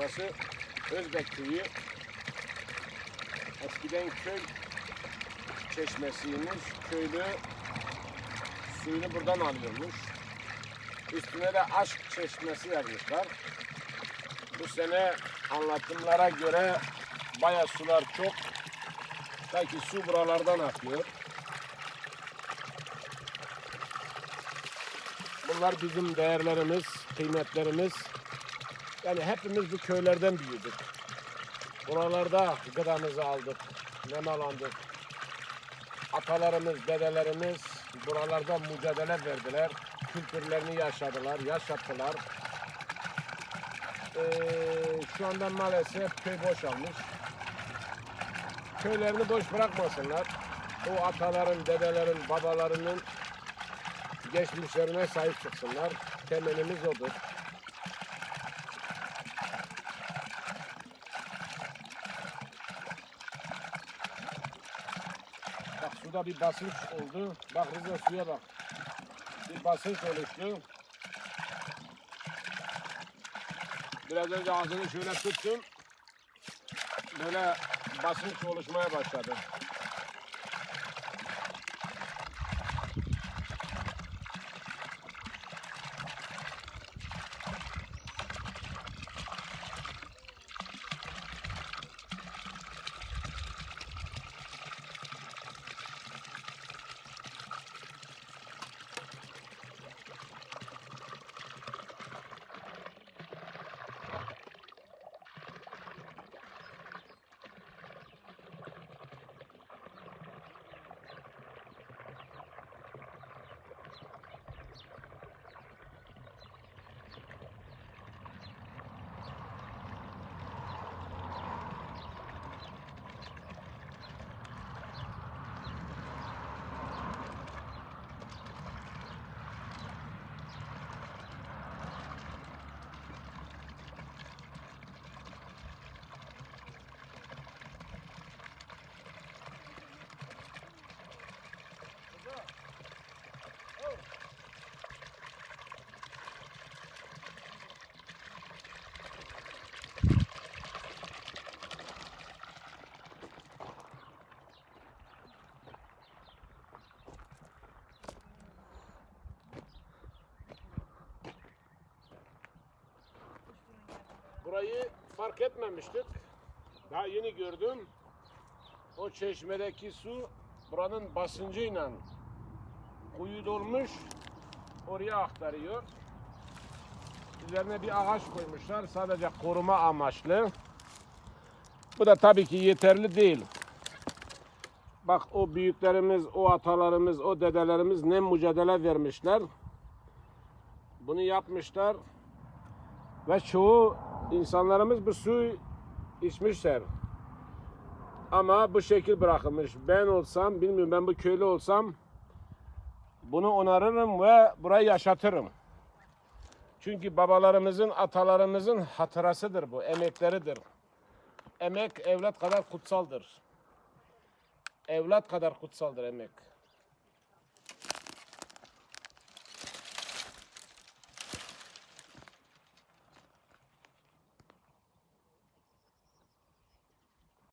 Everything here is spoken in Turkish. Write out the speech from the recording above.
Burası Özbek köyü. Eskiden köy çeşmesiymiş. Köylü suyunu buradan alıyormuş. Üstüne de aşk çeşmesi yazmışlar. Bu sene anlatımlara göre baya sular çok. Belki su buralardan akıyor. Bunlar bizim değerlerimiz, kıymetlerimiz. Yani hepimiz bu köylerden büyüdük. Buralarda gıdamızı aldık, nemalandık. Atalarımız, dedelerimiz buralarda mücadele verdiler. Kültürlerini yaşadılar, yaşattılar. Ee, şu anda maalesef köy boşalmış. Köylerini boş bırakmasınlar. O ataların, dedelerin, babalarının geçmişlerine sahip çıksınlar. Temelimiz odur. Suda bir basınç oldu. Bak Rıza suya bak. Bir basınç oluştu. Biraz önce ağzını şöyle tuttum. Böyle basınç oluşmaya başladı. Burayı fark etmemiştik. Daha yeni gördüm. O çeşmedeki su buranın basıncıyla kuyu dolmuş. Oraya aktarıyor. Üzerine bir ağaç koymuşlar sadece koruma amaçlı. Bu da tabii ki yeterli değil. Bak o büyüklerimiz, o atalarımız, o dedelerimiz ne mücadele vermişler. Bunu yapmışlar. Ve çoğu insanlarımız bu suyu içmişler. Ama bu şekil bırakılmış. Ben olsam, bilmiyorum ben bu köylü olsam bunu onarırım ve burayı yaşatırım. Çünkü babalarımızın, atalarımızın hatırasıdır bu, emekleridir. Emek evlat kadar kutsaldır. Evlat kadar kutsaldır emek.